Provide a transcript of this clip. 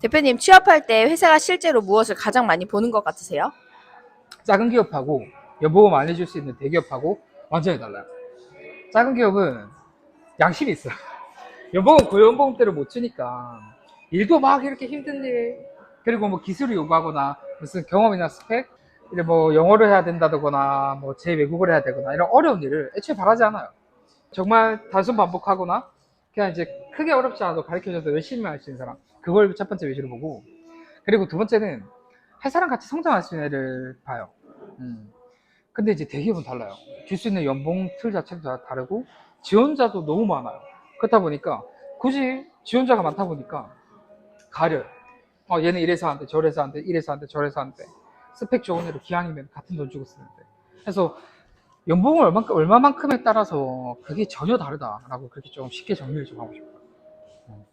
대표님 취업할 때 회사가 실제로 무엇을 가장 많이 보는 것 같으세요? 작은 기업하고 연봉을 많이 줄 수 있는 대기업하고 완전히 달라요. 작은 기업은 양심이 있어요. 연봉은 고연봉대로 못 주니까 일도 막 이렇게 힘든 일 그리고 뭐 기술을 요구하거나 무슨 경험이나 스펙 이제 뭐 영어를 해야 된다거나 뭐 재외국어를 해야 되거나 이런 어려운 일을 애초에 바라지 않아요. 정말 단순 반복하거나 그냥 이제 크게 어렵지 않아도 가르쳐줘서 열심히 할 수 있는 사람 그걸 첫 번째 위주로 보고 그리고 두 번째는 회사랑 같이 성장할 수 있는 애를 봐요. 음. 근데 이제 대기업은 달라요. 줄 수 있는 연봉 틀 자체도 다 다르고 지원자도 너무 많아요. 그렇다 보니까 굳이 지원자가 많다 보니까 가려요. 어, 얘는 이래서 안 돼, 저래서 안 돼, 이래서 안 돼, 저래서 안 돼. 스펙 좋은 애로 기왕이면 같은 돈 주고 쓰는데. 그래서 연봉을 얼만큼, 얼마만큼에 따라서 그게 전혀 다르다라고 그렇게 좀 쉽게 정리를 좀 하고 싶어요. 음.